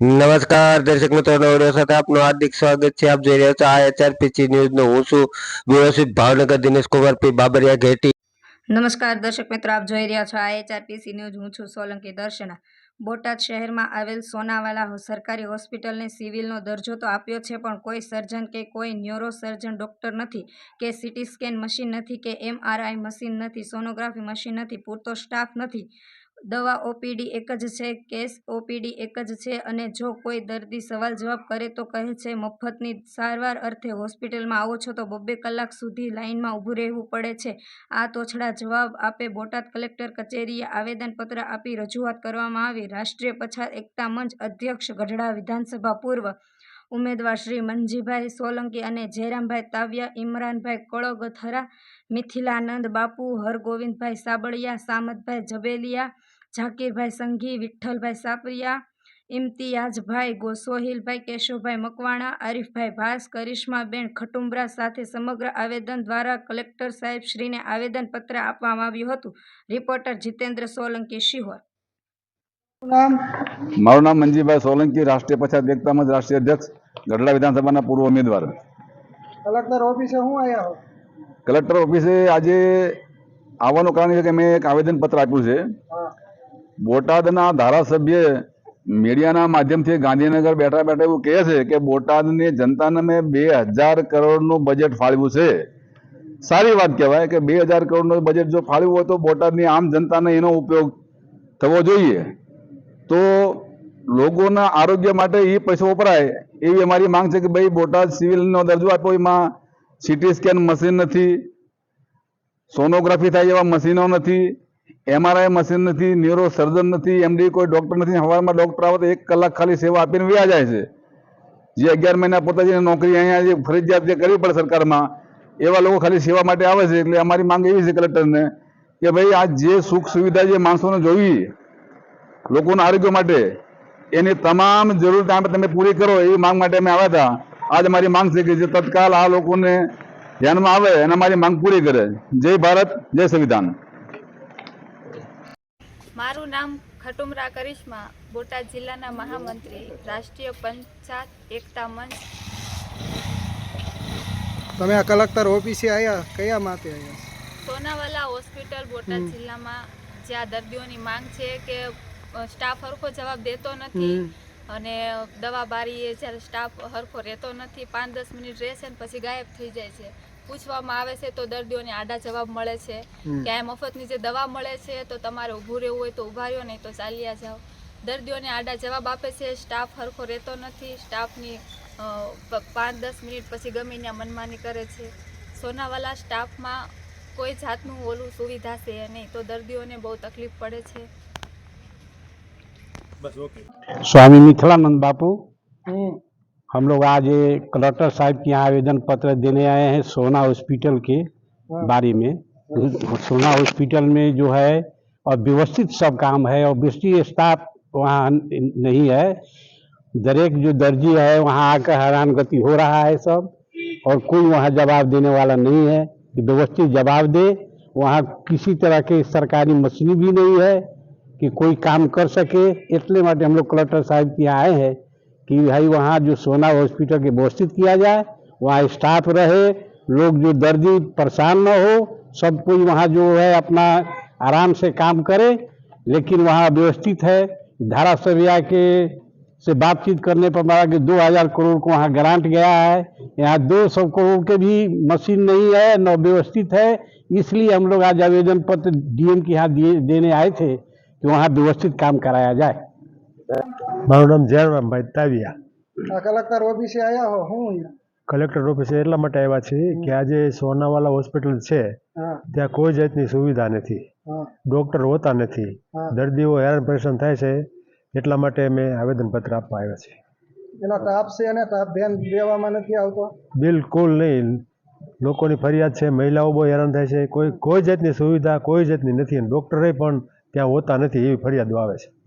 નમસ્કાર, દર્શક મિત્રો નવડિયો સાથે આપનું હાર્દિક સ્વાગત છે. આપ જોઈ રહ્યા છો આ એચઆરપીસી ન્યૂઝ નો હું છું વ્યવસ્થિત ભાવનગર દિનેશ કુમાર પી. બાબરિયા, ઘેટી. નમસ્કાર, દર્શક મિત્રો, આપ જોઈ રહ્યા છો આઈએચઆરપીસી ન્યૂઝ. હું છું સોલંકી દર્શના. બોટાદ શહેરમાં આવેલ સોનાવાલા સરકારી હોસ્પિટલને સિવિલનો દરજ્જો તો આપ્યો છે, પણ કોઈ સર્જન કે કોઈ ન્યુરો સર્જન ડૉક્ટર નથી, કે સીટી સ્કેન મશીન નથી, કે એમઆરઆઈ મશીન નથી, સોનોગ્રાફી મશીન નથી, પૂરતો સ્ટાફ નથી. દવા ઓપીડી એક જ છે, કેસ ઓપીડી એક જ છે અને જો કોઈ દર્દી સવાલ જવાબ કરે તો કહે છે, મફતની સારવાર અર્થે હોસ્પિટલમાં આવો છો તો બબ્બે કલાક સુધી લાઇનમાં ઊભું રહેવું પડે છે. આ તોછડા જવાબ આપે બોટાદ કલેક્ટર કચેરીએ આવેદનપત્ર આપી રજૂઆત કરવામાં આવી. રાષ્ટ્રીય પછાત એકતા મંચ અધ્યક્ષ ગઢડા વિધાનસભા પૂર્વ ઉમેદવાર શ્રી મનજીભાઈ સોલંકી અને જયરામભાઈ તાવ્યા ઇમરાનભાઈ કળોગથરા, મિથિલાનંદ બાપુ, હરગોવિંદભાઈ સાબળિયા, સામતભાઈ ઝબેલિયા ઝાકીરભાઈ સંઘી, વિઠ્ઠલભાઈ સાપરિયા, ઇમ્તિયાઝભાઈ ગોસોહિલભાઈ, કેશવભાઈ મકવાણા, આરીફભાઈ ભાસ કરિશ્માબેન ખટુંબરા સાથે સમગ્ર આવેદન દ્વારા કલેક્ટર સાહેબ શ્રીને આવેદનપત્ર આપવામાં આવ્યું હતું. રિપોર્ટર જીતેન્દ્ર સોલંકી, શિહોર. મારું નામ મંજીભાઈ સોલંકી રાષ્ટ્રીય પછાત એકતા મંચ રાષ્ટ્રીય અધ્યક્ષ ગઢડા વિધાનસભાના પૂર્વ ઉમેદવાર. કલેક્ટર ઓફિસે હું આવ્યા કલેક્ટર ઓફિસે આજે આવવાનું કારણ છે કે મેં એક આવેદનપત્ર આપ્યું છે. બોટાદના ધારાસભ્ય મીડિયાના માધ્યમથી ગાંધીનગર બેઠા બેઠા એવું કહે છે કે બોટાદની જનતાને મેં બે હજાર કરોડનું બજેટ ફાળવ્યું છે. સારી વાત કહેવાય કે બે હજાર કરોડનું બજેટ જો ફાળવ્યું હોય તો બોટાદની આમ જનતાને એનો ઉપયોગ થવો જોઈએ. તો લોકોના આરોગ્ય માટે એ પૈસો વપરાય. એવી અમારી માંગ છે કે ભાઈ બોટાદ સિવિલનો દરજ્જો આપ્યો, એમાં સીટી સ્કેન મશીન નથી સોનોગ્રાફી થાય એવા મશીનો નથી એમઆરઆઈ મશીન નથી ન્યુરો સર્જન નથી એમડી કોઈ ડૉક્ટર નથી હવામાં ડૉક્ટર આવે તો એક કલાક ખાલી સેવા આપીને વ્યા જાય છે. જે અગિયાર મહિના પોતાની નોકરી અહીંયા જે ફરજિયાત જે કરવી પડે સરકારમાં, એવા લોકો ખાલી સેવા માટે આવે છે. એટલે અમારી માંગ એવી છે કલેક્ટરને કે ભાઈ આ જે સુખ સુવિધા જે માણસોને જોઈ લોકોના આરોગ્ય માટે એની તમામ જરૂરિયાત આપણે તમે પૂરી કરો એવી માંગ માટે અમે આવ્યા હતા. આજ અમારી માંગ છે કે જે તત્કાલ આ લોકોને ધ્યાનમાં આવે અને અમારી માંગ પૂરી કરે. જય ભારત જય સંવિધાન. મારું નામ ખટુમરા કરિશ્મા બોટાદ જિલ્લાના મહામંત્રી રાષ્ટ્રીય પંચાયત એકતા મંચ. તમે આ કલેક્ટર ઓફિસે આવ્યા કયા માટે આવ્યા સોનાવાલા હોસ્પિટલ બોટાદ જિલ્લામાં જ્યાં દર્દીઓની માંગ છે કે સ્ટાફ હરખો જવાબ દેતો નથી અને દવા બારીએ જ્યારે સ્ટાફ હરખો રહેતો નથી પાંચ દસ મિનિટ રહેશે ને પછી ગાયબ થઈ જાય છે. પૂછવામાં આવે છે તો દર્દીઓને આડા જવાબ મળે છે. કે આ મફતની જે દવા મળે છે તો તમારે ઊભું રહેવું હોય તો ઊભા રહ્યો નહીં તો ચાલ્યા જાઓ. દર્દીઓને આડા જવાબ આપે છે સ્ટાફ હરખો રહેતો નથી સ્ટાફની પાંચ દસ મિનિટ પછી ગમે ત્યાં મનમાની કરે છે. સોનાવાલા સ્ટાફમાં કોઈ જાતનું ઓલું સુવિધા છે નહીં તો દર્દીઓને બહુ તકલીફ પડે છે. स्वामी मिथिलानंद बापू हम लोग आज कलेक्टर साहब के यहाँ आवेदन पत्र देने आए हैं सोना हॉस्पिटल के बारे में। सोना हॉस्पिटल में जो है और व्यवस्थित सब काम है और व्यवस्थित स्टाफ वहाँ नहीं है। दरेक जो दर्जी है वहाँ आकर हैरान गति हो रहा है सब और कोई वहाँ जवाब देने वाला नहीं है। कि व्यवस्थित जवाब दे। वहाँ किसी तरह के सरकारी मशीन भी नहीं है। कि कोई काम कर सके, इसलिए માટે हम लोग कलेक्टर साहब के आए हैं कि भाई वहाँ जो सोना हॉस्पिटल के व्यवस्थित किया जाए, वहाँ स्टाफ रहे, लोग जो दर्दी परेशान न हो, सब कोई वहाँ जो है अपना आराम से काम करे, लेकिन वहाँ व्यवस्थित है। धारा सभ्या के से बातचीत करने पर मारा कि दो हज़ार करोड़ को वहाँ ग्रांट गया है। यहाँ दो सौ करोड़ के भी मशीन नहीं है, न व्यवस्थित है, इसलिए हम लोग आज आवेदन पत्र डीएम के यहाँ दिए, देने आए थे। कि वहाँ व्यवस्थित काम कराया जाए મારું નામ જયરામભાઈ તાવિયા આ કલેક્ટર ઓફિસે આયા હો હું અહીંયા કલેક્ટર ઓફિસે એટલા માટે આવ્યા છીએ કે આજે સોનાવાલા હોસ્પિટલ છે હા ત્યાં કોઈ જાતની સુવિધા નથી હા ડૉક્ટર હોતા નથી હા. દર્દીઓ હેરાન પરેશાન થાય છે એટલા માટે અમે આવેદનપત્ર આપવા આવ્યા છીએ એનો તાપ છે અને તાપ ધ્યાન દેવામાં નથી આવતો બિલકુલ નહીં લોકોની ફરિયાદ છે મહિલાઓ બહુ હેરાન થાય છે કોઈ કોઈ જાતની સુવિધા કોઈ જાતની નથી અને ડૉક્ટરે પણ ત્યાં હોતા નથી એવી ફરિયાદો આવે છે.